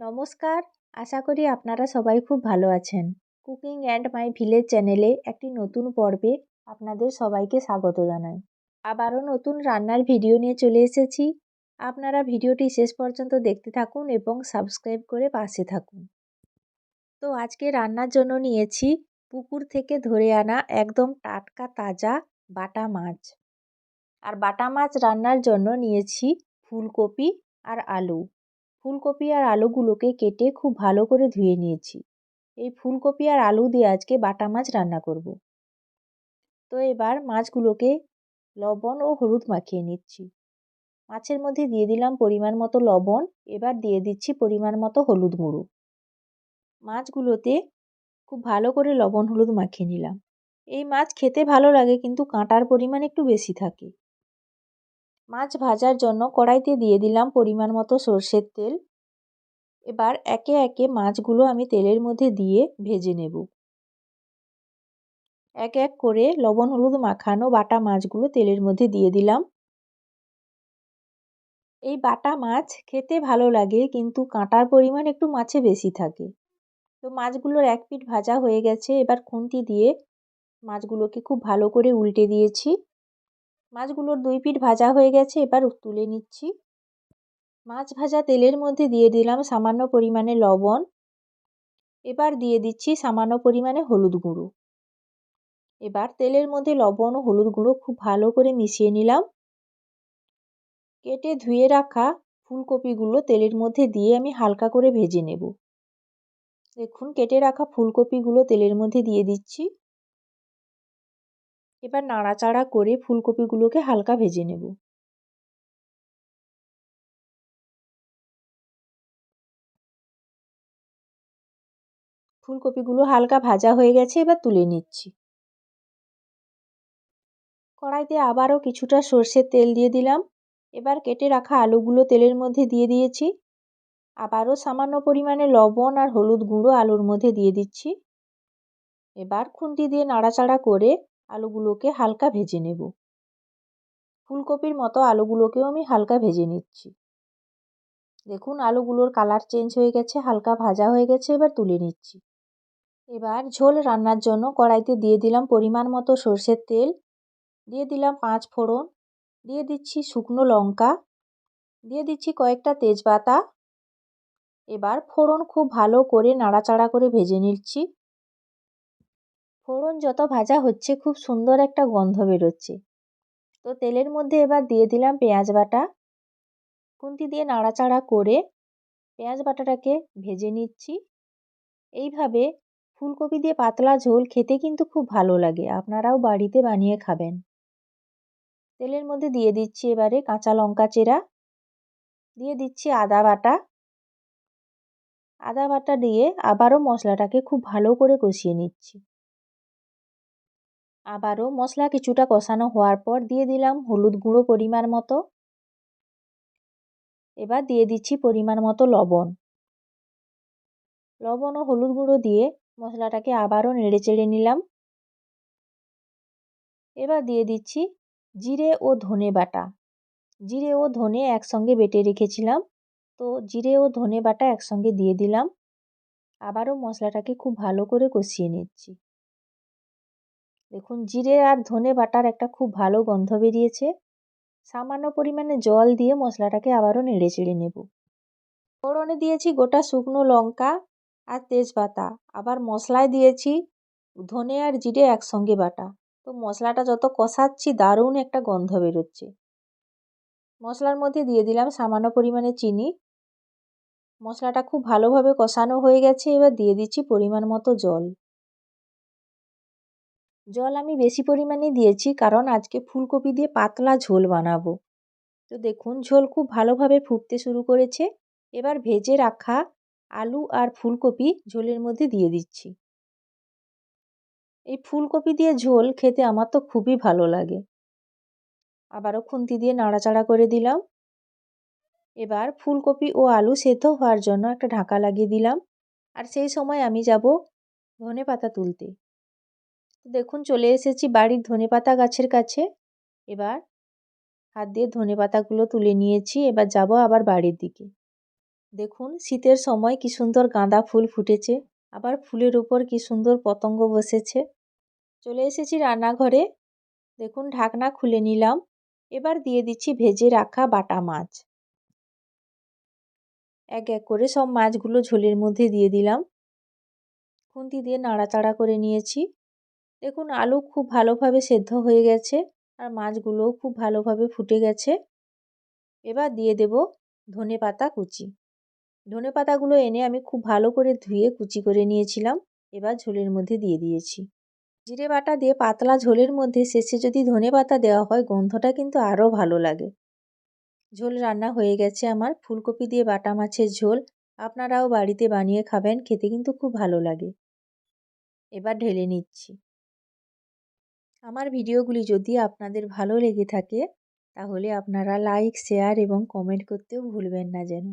নমস্কার। আশা করি আপনারা সবাই খুব ভালো আছেন। কুকিং অ্যান্ড মাই ভিলেজ চ্যানেলে একটি নতুন পর্বে আপনাদের সবাইকে স্বাগত জানাই। আবারও নতুন রান্নার ভিডিও নিয়ে চলে এসেছি। আপনারা ভিডিওটি শেষ পর্যন্ত দেখতে থাকুন এবং সাবস্ক্রাইব করে পাশে থাকুন। তো আজকে রান্নার জন্য নিয়েছি পুকুর থেকে ধরে আনা একদম টাটকা তাজা বাটা মাছ। আর বাটা মাছ রান্নার জন্য নিয়েছি ফুলকপি আর আলু। ফুলকপি আর আলুগুলোকে কেটে খুব ভালো করে ধুয়ে নিয়েছি। এই ফুলকপি আর আলু দিয়ে আজকে বাটা মাছ রান্না করব। তো এবার মাছগুলোকে লবণ ও হলুদ মাখিয়ে নিচ্ছি। মাছের মধ্যে দিয়ে দিলাম পরিমাণ মতো লবণ, এবার দিয়ে দিচ্ছি পরিমাণ মতো হলুদ গুঁড়ো। মাছগুলোতে খুব ভালো করে লবণ হলুদ মাখিয়ে নিলাম। এই মাছ খেতে ভালো লাগে কিন্তু কাঁটার পরিমাণ একটু বেশি থাকে। মাছ ভাজার জন্য কড়াইতে দিয়ে দিলাম পরিমাণ মতো সর্ষের তেল। এবার একে একে মাছগুলো আমি তেলের মধ্যে দিয়ে ভেজে নেব। এক এক করে লবণ, হলুদ মাখানো বাটা মাছগুলো তেলের মধ্যে দিয়ে দিলাম। এই বাটা মাছ খেতে ভালো লাগে, কিন্তু কাঁটার পরিমাণ একটু মাছে বেশি থাকে। তো মাছগুলোর এক পিঠ ভাজা হয়ে গেছে, এবার খুন্তি দিয়ে মাছগুলোকে খুব ভালো করে উল্টে দিয়েছি। মাছগুলোর দুই পিঠ ভাজা হয়ে গেছে, এবার তুলে নিচ্ছি। মাছ ভাজা তেলের মধ্যে দিয়ে দিলাম সামান্য পরিমাণে লবণ। এবার দিয়ে দিচ্ছি সামান্য পরিমাণে হলুদ গুঁড়ো। এবার তেলের মধ্যে লবণ ও হলুদ গুঁড়ো খুব ভালো করে মিশিয়ে নিলাম। কেটে ধুয়ে রাখা ফুলকপিগুলো তেলের মধ্যে দিয়ে আমি হালকা করে ভেজে নেব। দেখুন, কেটে রাখা ফুলকপিগুলো তেলের মধ্যে দিয়ে দিচ্ছি। এবার নাড়াচাড়া করে ফুলকপিগুলোকে হালকা ভেজে নেব। ফুলকপিগুলো হালকা ভাজা হয়ে গেছে, এবার তুলে নিচ্ছি। কড়াইতে আবারও কিছুটা সর্ষের তেল দিয়ে দিলাম। এবার কেটে রাখা আলুগুলো তেলের মধ্যে দিয়ে দিয়েছি। আবারও সামান্য পরিমাণে লবণ আর হলুদ গুঁড়ো আলুর মধ্যে দিয়ে দিচ্ছি। এবার খুন্তি দিয়ে নাড়াচাড়া করে আলুগুলোকে হালকা ভেজে নেব। ফুলকপির মতো আলুগুলোকেও আমি হালকা ভেজে নিচ্ছি। দেখুন, আলুগুলোর কালার চেঞ্জ হয়ে গেছে, হালকা ভাজা হয়ে গেছে, এবার তুলে নিচ্ছি। এবার ঝোল রান্নার জন্য কড়াইতে দিয়ে দিলাম পরিমাণ মতো সর্ষের তেল, দিয়ে দিলাম পাঁচ ফোড়ন, দিয়ে দিচ্ছি শুকনো লঙ্কা, দিয়ে দিচ্ছি কয়েকটা তেজপাতা। এবার ফোড়ন খুব ভালো করে নাড়াচাড়া করে ভেজে নিচ্ছি। ফোড়ন যত ভাজা হচ্ছে, খুব সুন্দর একটা গন্ধ বেরোচ্ছে। তো তেলের মধ্যে এবার দিয়ে দিলাম পেঁয়াজ বাটা। খুন্তি দিয়ে নাড়াচাড়া করে পেঁয়াজ বাটাটাকে ভেজে নিচ্ছি। এইভাবে ফুলকপি দিয়ে পাতলা ঝোল খেতে কিন্তু খুব ভালো লাগে। আপনারাও বাড়িতে বানিয়ে খাবেন। তেলের মধ্যে দিয়ে দিচ্ছি এবারে কাঁচা লঙ্কা চেরা। দিয়ে দিচ্ছি আদা বাটা। আদা বাটা দিয়ে আবারও মশলাটাকে খুব ভালো করে কষিয়ে নিচ্ছি। আবারও মশলা কিছুটা কষানো হওয়ার পর দিয়ে দিলাম হলুদ গুঁড়ো পরিমাণ মতো। এবার দিয়ে দিচ্ছি পরিমাণ মতো লবণ। লবণ ও হলুদ গুঁড়ো দিয়ে মশলাটাকে আবারও নেড়ে চেড়ে নিলাম। এবার দিয়ে দিচ্ছি জিরে ও ধনে বাটা। জিরে ও ধনে একসঙ্গে বেটে রেখেছিলাম, তো জিরে ও ধনে বাটা একসঙ্গে দিয়ে দিলাম। আবারও মশলাটাকে খুব ভালো করে কষিয়ে নিচ্ছি। দেখুন, জিরে আর ধনে বাটার একটা খুব ভালো গন্ধ বেরিয়েছে। সামান্য পরিমাণে জল দিয়ে মশলাটাকে আবারও নেড়ে চেড়ে নেব। ফোড়নে দিয়েছি গোটা শুকনো লঙ্কা আর তেজপাতা। আবার মশলায় দিয়েছি ধনে আর জিরে একসঙ্গে বাটা। তো মশলাটা যত কষাচ্ছি, দারুণ একটা গন্ধ বেরোচ্ছে। মশলার মধ্যে দিয়ে দিলাম সামান্য পরিমাণে চিনি। মশলাটা খুব ভালোভাবে কষানো হয়ে গেছে। এবার দিয়ে দিচ্ছি পরিমাণ মতো জল। জল আমি বেশি পরিমাণে দিয়েছি, কারণ আজকে ফুলকপি দিয়ে পাতলা ঝোল বানাবো। তো দেখুন, ঝোল খুব ভালোভাবে ফুটতে শুরু করেছে। এবার ভেজে রাখা আলু আর ফুলকপি ঝোলের মধ্যে দিয়ে দিচ্ছি। এই ফুলকপি দিয়ে ঝোল খেতে আমার তো খুবই ভালো লাগে। আবারও খুন্তি দিয়ে নাড়াচাড়া করে দিলাম। এবার ফুলকপি ও আলু সেদ্ধ হওয়ার জন্য একটা ঢাকা লাগিয়ে দিলাম। আর সেই সময় আমি যাব ধনে পাতা তুলতে। দেখুন চলে এসেছি বাড়ির ধনে পাতা গাছের কাছে। এবার হাত দিয়ে ধনে পাতাগুলো তুলে নিয়েছি, এবার যাব আবার বাড়ির দিকে। দেখুন শীতের সময় কি সুন্দর গাঁদা ফুল ফুটেছে, আবার ফুলের উপর কি সুন্দর পতঙ্গ বসেছে। চলে এসেছি রান্নাঘরে, দেখুন ঢাকনা খুলে নিলাম, এবার দিয়ে দিচ্ছি ভেজে রাখা বাটা মাছ। এক এক করে সব মাছগুলো ঝোলের মধ্যে দিয়ে দিলাম। খুন্তি দিয়ে নাড়াচাড়া করে নিয়েছি। দেখুন, আলু খুব ভালোভাবে সেদ্ধ হয়ে গেছে আর মাছগুলোও খুব ভালোভাবে ফুটে গেছে। এবার দিয়ে দেব ধনে পাতা কুচি। ধনে পাতাগুলো এনে আমি খুব ভালো করে ধুয়ে কুচি করে নিয়েছিলাম। এবার ঝোলের মধ্যে দিয়ে দিয়েছি। জিরে বাটা দিয়ে পাতলা ঝোলের মধ্যে শেষে যদি ধনে পাতা দেওয়া হয়, গন্ধটা কিন্তু আরও ভালো লাগে। ঝোল রান্না হয়ে গেছে আমার। ফুলকপি দিয়ে বাটা মাছের ঝোল আপনারাও বাড়িতে বানিয়ে খাবেন, খেতে কিন্তু খুব ভালো লাগে। এবার ঢেলে নিচ্ছি। আমার ভিডিওগুলি যদি আপনাদের ভালো লেগে থাকে, তাহলে আপনারা লাইক শেয়ার এবং কমেন্ট করতেও ভুলবেন না যেন।